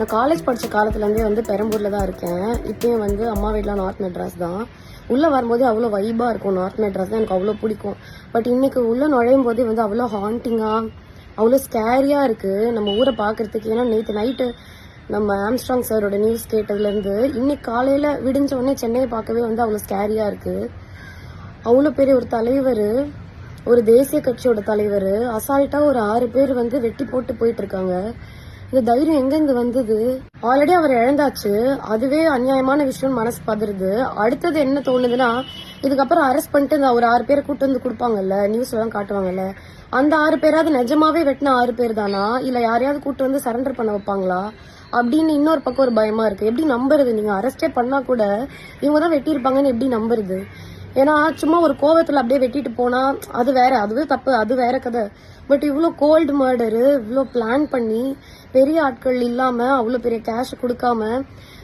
நான் காலேஜ் படித்த காலத்துலேருந்தே வந்து பெரம்பூரில் தான் இருக்கேன். இப்போயும் வந்து அம்மா வீட்டில் நார்த் மெட்ராஸ் தான். உள்ளே வரும்போதே அவ்வளோ வைபாக இருக்கும் நார்த் மெட்ராஸ் தான் எனக்கு அவ்வளோ பிடிக்கும். பட் இன்றைக்கி உள்ளே நுழையும் போதே வந்து அவ்வளோ ஹாண்டிங்காக அவ்வளோ ஸ்கேரியாக இருக்குது நம்ம ஊரை பார்க்குறதுக்கு. ஏன்னா நேற்று நைட்டு நம்ம ஆம்ஸ்ட்ராங் சாரோட நியூஸ் கேட்டதுலேருந்து இன்னைக்கு காலையில் விடிஞ்ச உடனே சென்னையை பார்க்கவே வந்து அவ்வளோ ஸ்கேரியாக இருக்குது அவ்வளோ பெரிய ஒரு தலைவர் ஒரு தேசிய கட்சியோட தலைவர் அசால்ட்டாக ஒரு ஆறு பேர் வந்து வெட்டி போட்டு போயிட்டுருக்காங்க இந்த தைரியம் எங்கெங்க வந்தது? ஆல்ரெடி அவர் இழந்தாச்சு. அதுவே அநியாயமான விஷயம் மனசு பதறுது. அடுத்தது என்ன தோணுதுன்னா இதுக்கப்புறம் அரெஸ்ட் பண்ணிட்டு இந்த ஒரு ஆறு பேரை கூட்டு வந்து கொடுப்பாங்கல்ல நியூஸ் எல்லாம் காட்டுவாங்கல்ல. அந்த ஆறு பேராவது நிஜமாவே வெட்டின ஆறு பேர் தானா? இல்ல யாரையாவது கூட்டு வந்து சரண்டர் பண்ண வைப்பாங்களா? அப்படின்னு இன்னொரு பக்கம் ஒரு பயமா இருக்கு. எப்படி நம்புறது? நீங்க அரெஸ்டே பண்ணா கூட இவங்க தான் வெட்டியிருப்பாங்கன்னு எப்படி நம்புறது? ஏன்னா சும்மா ஒரு கோவத்துல அப்படியே வெட்டிட்டு போனா அது வேற அதுவே தப்பு அது வேற கதை. பட் இவ்வளோ கோல்டு மர்டரு இவ்வளோ பிளான் பண்ணி பெரிய ஆட்கள் இல்லாம அவ்வளோ பெரிய கேஷ் கொடுக்காம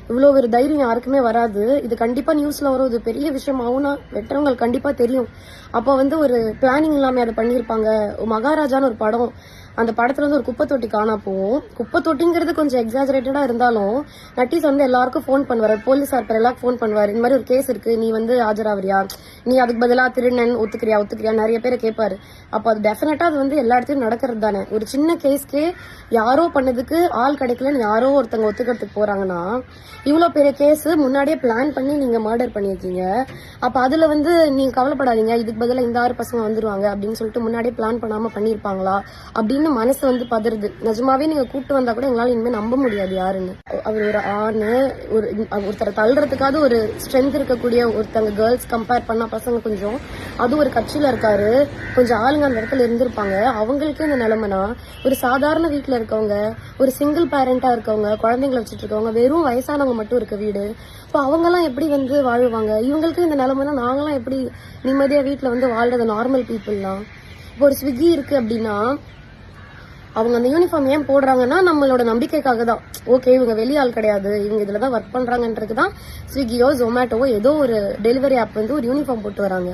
இவ்வளோ ஒரு தைரியம் யாருக்குமே வராது. இது கண்டிப்பாக நியூஸில் வரும். இது பெரிய விஷயம் ஆகும்னா வெட்டுறவங்களுக்கு கண்டிப்பாக தெரியும். அப்போ வந்து ஒரு பிளானிங் இல்லாமல் அதை பண்ணியிருப்பாங்க. மகாராஜான்னு ஒரு படம். அந்த படத்துல வந்து ஒரு குப்பை தொட்டி காணா போவோம் குப்பை தொட்டிங்கிறது கொஞ்சம் எக்ஸாஜரேட்டடா இருந்தாலும் நட்டீஸ் வந்து எல்லாருக்கும் ஃபோன் பண்ணுவாரு. போலீஸார் பேர் எல்லாம் ஃபோன் பண்ணுவாரு. இந்த மாதிரி ஒரு கேஸ் இருக்கு. நீ வந்து ஆஜராவியா நீ அதுக்கு பதிலா திருநன் ஒத்துக்கிறியா? ஒத்துக்கிறியா? நிறைய பேரை கேட்பாரு. அப்போ அது டெஃபினட்டா அது வந்து எல்லா இடத்துலயும் நடக்கிறது தானே. ஒரு சின்ன கேஸ்க்கே யாரோ பண்ணதுக்கு ஆள் கிடைக்கலன்னு யாரோ ஒருத்தங்க ஒத்துக்கிறதுக்கு போறாங்கன்னா இவ்வளோ பெரிய கேஸ் முன்னாடியே பிளான் பண்ணி நீங்க மர்டர் பண்ணியிருக்கீங்க. அப்ப அதுல வந்து நீங்க கவலைப்படாதீங்க. இதுக்கு பதிலாக இந்த ஆறு பசங்க வந்துருவாங்க அப்படின்னு சொல்லிட்டு முன்னாடியே பிளான் பண்ணாம பண்ணியிருப்பாங்களா? அப்படின்னு மனசு வந்து பதறுது. நிஜமாவே நீங்க கூப்பிட்டு வந்தா கூட எங்களால இனிமே நம்ப முடியாது யாருன்னு. அவர் ஒரு ஆணு ஒரு ஒருத்தரை தள்ளுறதுக்காவது ஒரு ஸ்ட்ரென்த் இருக்கக்கூடிய ஒருத்தங்க கேர்ள்ஸ் கம்பேர் பண்ணா பசங்க கொஞ்சம். அது ஒரு கட்சியில இருக்காரு. கொஞ்சம் ஆளுங்க அந்த இடத்துல இருந்திருப்பாங்க. அவங்களுக்கே இந்த நிலைமைனா ஒரு சாதாரண வீட்டுல இருக்கவங்க ஒரு சிங்கிள் பேரண்டா இருக்கவங்க குழந்தைங்களை வச்சுட்டு இருக்கவங்க வெறும் வயசானவங்க மட்டும் இருக்க வீடு. இப்போ அவங்கெல்லாம் எப்படி வந்து வாழ்வாங்க? இவங்களுக்கு இந்த நிலைமைனா நாங்களாம் எப்படி நிம்மதியா வீட்டில் வந்து வாழ்றது நார்மல் பீப்புள்லாம் இப்போ ஒரு ஸ்விக்கி இருக்கு அப்படின்னா அவங்க அந்த யூனிஃபார்ம் ஏன் போடுறாங்கன்னா நம்மளோட நம்பிக்கைக்காக தான். ஓகே இவங்க வெளியாள் கிடையாது. இவங்க இதுல தான் ஒர்க் பண்றாங்கன்றது தான் ஸ்விக்கியோ ஜொமேட்டோவோ ஏதோ ஒரு டெலிவரி ஆப் வந்து ஒரு யூனிஃபார்ம் போட்டு வராங்க.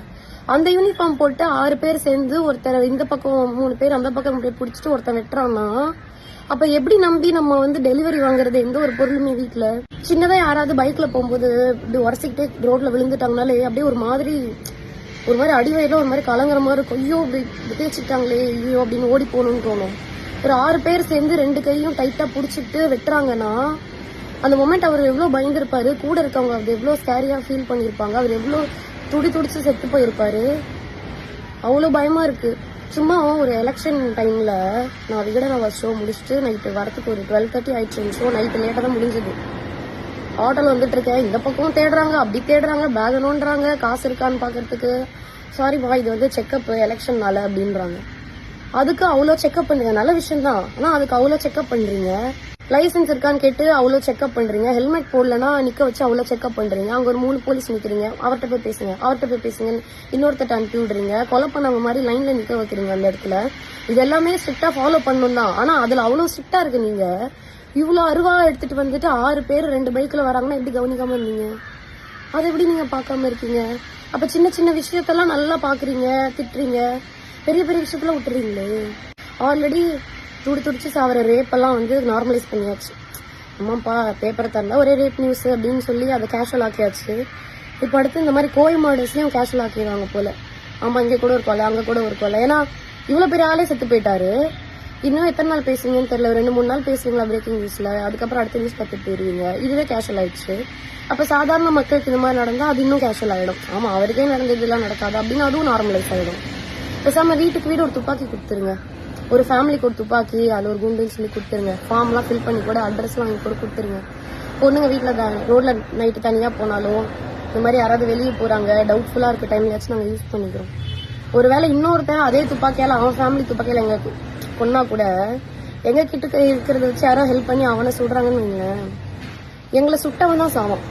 அந்த யூனிஃபார்ம் போட்டு ஆறு பேர் சேர்ந்து ஒருத்தர் இந்த பக்கம் மூணு பேர் அந்த பக்கம் இப்படி பிடிச்சிட்டு ஒருத்தன் வெட்டுறான்னா அப்ப எப்படி நம்பி நம்ம வந்து டெலிவரி வாங்குறது எந்த ஒரு பொருளுமே வீட்டில் சின்னதா யாராவது பைக்ல போகும்போது இப்படி உரசிக்கிட்டே ரோட்ல விழுந்துட்டாங்கனாலே அப்படியே ஒரு மாதிரி ஒரு மாதிரி அடிவயிறுல ஒரு மாதிரி கலங்குற மாதிரி இருக்கும். ஐயோ இப்படி தேய்ச்சிட்டாங்களே ஐயோ அப்படின்னு ஓடி போகணும்னு தோணும். ஒரு ஆறு பேர் சேர்ந்து ரெண்டு கையும் டைட்டா புடிச்சிட்டு வெட்டுறாங்கன்னா அந்த மொமெண்ட் அவர் எவ்வளவு பயந்துருப்பாரு? கூட இருக்கவங்க அது எவ்வளவு ஸ்கேரியா ஃபீல் பண்ணிருப்பாங்க? அவர் எவ்வளவு துடி துடிச்சு செத்து போயிருப்பாரு? அவ்வளவு பயமா இருக்கு. சும்மா ஒரு எலெக்ஷன் டைம்ல நான் விகடன ஷோ முடிச்சுட்டு நைட்டு வரத்துக்கு ஒரு டுவெல் தேர்ட்டி ஆயிடுச்சு. ஷோ நைட்டு லேட்டாக தான் முடிஞ்சது. ஹோட்டல் வந்துட்டு இருக்கேன். இந்த பக்கம் தேடுறாங்க. அப்படி தேடுறாங்க. பேக் நோண்டுறாங்க. காசு இருக்கான்னு பாக்குறதுக்கு சாரிப்பா இது வந்து செக்கப் எலெக்ஷன்னால அப்படின்றாங்க. அதுக்கு அவ்வளோ செக்அப் பண்ணுங்க நல்ல விஷயம் தான் ஆனா அதுக்கு அவ்வளோ செக்அப் பண்றீங்க. லைசன்ஸ் இருக்கான்னு கேட்டு அவ்வளோ செக்அப் பண்றீங்க. ஹெல்மெட் போடலன்னா நிக்க வச்சு அவ்வளோ செக்அப் பண்றீங்க. அங்க ஒரு மூணு போலீஸ் நிக்கிறீங்க. அவர்கிட்ட போய் பேசுங்க. அவர்கிட்ட போய் பேசுங்க இன்னொருத்தட்ட அனுப்பி விடுறீங்க. கொலை பண்ணவங்க மாதிரி லைன்ல நிக்க வைக்கிறீங்க அந்த இடத்துல. இது எல்லாமே ஸ்ட்ரிக்டா ஃபாலோ பண்ணணும் தான். ஆனா அதுல அவ்வளோ ஸ்ட்ரிக்டா இருக்கு நீங்க. இவ்வளோ அருவா எடுத்துட்டு வந்துட்டு ஆறு பேர் ரெண்டு பைக்ல வராங்கன்னா எப்படி கவனிக்காம இருந்தீங்க? அதை எப்படி நீங்க பார்க்காம இருக்கீங்க? அப்ப சின்ன சின்ன விஷயத்தெல்லாம் நல்லா பாக்குறீங்க திட்டுறீங்க. பெரிய பெரிய விஷயத்துல விட்டுறீங்களே? ஆல்ரெடி துடி துடிச்சு சாவர ரேப்பெல்லாம் வந்து நார்மலைஸ் பண்ணியாச்சு. அம்மாப்பா பேப்பரை தரல ஒரே ரேப் நியூஸ் அப்படின்னு சொல்லி அதை கேஷுவல் ஆக்கியாச்சு. இப்போ அடுத்து இந்த மாதிரி கோயில் மாடல்ஸ்லையும் கேஷுவல் ஆக்கிடுவாங்க போல. ஆமாம் இங்கே கூட ஒரு கொலை அங்கே கூட ஒரு கொலை. ஏன்னா இவ்வளோ பெரிய ஆளே செத்து போயிட்டாரு. இன்னும் எத்தனை நாள் பேசுவீங்கன்னு தெரியல. ரெண்டு மூணு நாள் பேசுவீங்களா பிரேக்கிங் நியூஸில் அதுக்கப்புறம் அடுத்த நியூஸ் பார்த்துட்டு போயிருவீங்க. இதுவே கேஷுவல் ஆயிடுச்சு. அப்போ சாதாரண மக்களுக்கு இந்த மாதிரி நடந்தால் அது இன்னும் கேஷுவல் ஆகிடும் ஆமாம் அவருக்கே நடந்ததுலாம் நடக்காது அப்படின்னு அதுவும் நார்மலைஸ் ஆகிடும் பேசாம வீட்டுக்கு வீடு ஒரு துப்பாக்கி கொடுத்துருங்க. ஒரு ஃபேமிலிக்கு ஒரு துப்பாக்கி அது ஒரு குண்டுன்னு சொல்லி கொடுத்துருங்க. ஃபார்ம்லாம் ஃபில் பண்ணி கூட அட்ரஸ்லாம் வாங்கி கூட கொடுத்துருங்க. பொண்ணுங்க வீட்டில் ரோட்ல நைட்டு தனியா போனாலும் இந்த மாதிரி யாராவது வெளியே போறாங்க டவுட்ஃபுல்லா இருக்க டைம்லயாச்சும் நாங்கள் யூஸ் பண்ணிக்கிறோம். ஒருவேளை இன்னொருத்தன் அதே துப்பாக்கியால அவன் ஃபேமிலி துப்பாக்கியால எங்க பொண்ணா கூட எங்க கிட்ட இருக்கிறத வச்சு யாரோ ஹெல்ப் பண்ணி அவனை சுடுறாங்கன்னு வைங்களேன். எங்களை சுட்டவன் தான் சாவான்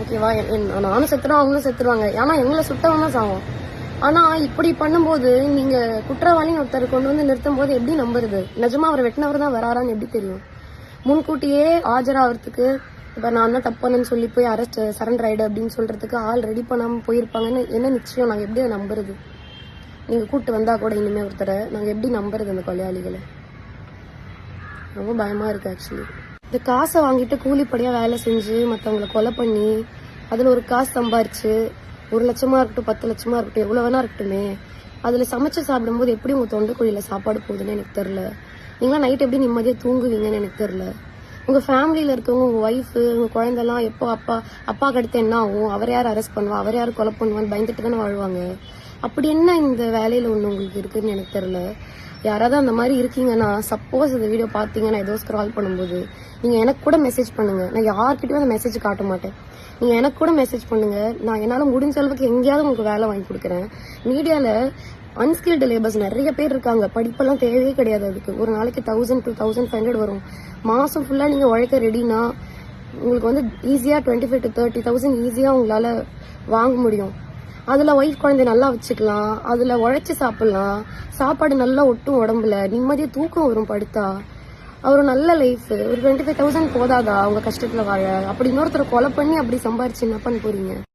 ஓகேவா என்- நானும் செத்துறோம் அவங்களும் செத்துருவாங்க. ஏன்னா எங்களை சுட்டவன் தான் சாவான் ஆனா இப்படி பண்ணும்போது நீங்க குற்றவாளின்னு ஒருத்தர் கொண்டு வந்து நிறுத்தும் போது எப்படி நம்புறது? நிஜமா அவர் வெட்டினவர் தான் வராரான்னு எப்படி தெரியும்? முன்கூட்டியே ஆஜராகிறதுக்கு இப்ப நான் தான் தப்பானு சொல்லி போய் அரெஸ்ட் சரண்டர் ஆயிடு அப்படின்னு சொல்றதுக்கு ஆள் ரெடி பண்ணாம போயிருப்பாங்கன்னு என்ன நிச்சயம்? நாங்க எப்படி நம்புறது? நீங்க கூப்பிட்டு வந்தா கூட இனிமே ஒருத்தரை நாங்க எப்படி நம்புறது அந்த கொலையாளிகளை? ரொம்ப பயமா இருக்கு ஆக்சுவலி இந்த காசை வாங்கிட்டு கூலிப்படியாக வேலை செஞ்சு மற்றவங்களை கொலை பண்ணி அதில் ஒரு காசு சம்பாரிச்சு ஒரு லட்சமா இருக்கட்டும் பத்து லட்சமா இருக்கட்டும் எவ்வளோ வேணா இருக்கட்டுமே. அதில் சமைச்சு சாப்பிடும்போது எப்படி உங்கள் தொண்டைக்குழியில் சாப்பாடு போகுதுன்னு எனக்கு தெரில நீங்களாம் நைட் எப்படி நிம்மதியாக தூங்குவீங்கன்னு எனக்கு தெரில உங்கள் ஃபேமிலியில் இருக்கவங்க உங்கள் ஒய்ஃபு உங்கள் குழந்தெல்லாம் எப்போ அப்பா அப்பா அடுத்து என்ன ஆகும்? அவர் யார் அரெஸ்ட் பண்ணுவா? அவர் யார் கொலை பண்ணுவான்னு பயந்துட்டு தானே வாழ்வாங்க. அப்படி என்ன இந்த வேலையில் ஒன்று உங்களுக்கு இருக்குன்னு எனக்கு தெரில யாராவது அந்த மாதிரி இருக்கீங்கன்னா சப்போஸ் இந்த வீடியோ பார்த்தீங்கன்னா ஏதோ ஸ்க்ரால் பண்ணும்போது நீங்கள் எனக்கு கூட மெசேஜ் பண்ணுங்க. நான் யார்கிட்டயும் அந்த மெசேஜ் காட்ட மாட்டேன். நீங்கள் எனக்கு கூட மெசேஜ் பண்ணுங்க. நான் என்னால் முடிஞ்ச அளவுக்கு எங்கேயாவது உங்களுக்கு வேலை வாங்கி கொடுக்குறேன். மீடியாவில் அன்ஸ்கில்டு லேபர்ஸ் நிறைய பேர் இருக்காங்க. படிப்பெல்லாம் தேவையே கிடையாது அதுக்கு. ஒரு நாளைக்கு thousand two thousand five hundred வரும். மாதம் ஃபுல்லாக நீங்கள் உழைக்க ரெடினா உங்களுக்கு வந்து ஈஸியாக twenty five to thirty thousand ஈஸியாக உங்களால் வாங்க முடியும். அதில் ஒய்ஃப் குழந்தை நல்லா வச்சுக்கலாம். அதில் உழைச்சி சாப்பிடலாம். சாப்பாடு நல்லா ஒட்டும் உடம்புல. நிம்மதியாக தூக்கம் வரும் படுத்தா. அவர் நல்ல லைஃப் ஒரு டுவெண்ட்டி ஃபைவ் தௌசண்ட் போதாதா? அவங்க கஷ்டத்தில் வாழ. அப்படி இன்னொருத்தரை கொலை பண்ணி அப்படி சம்பாரிச்சு என்ன பண்ண போறீங்க?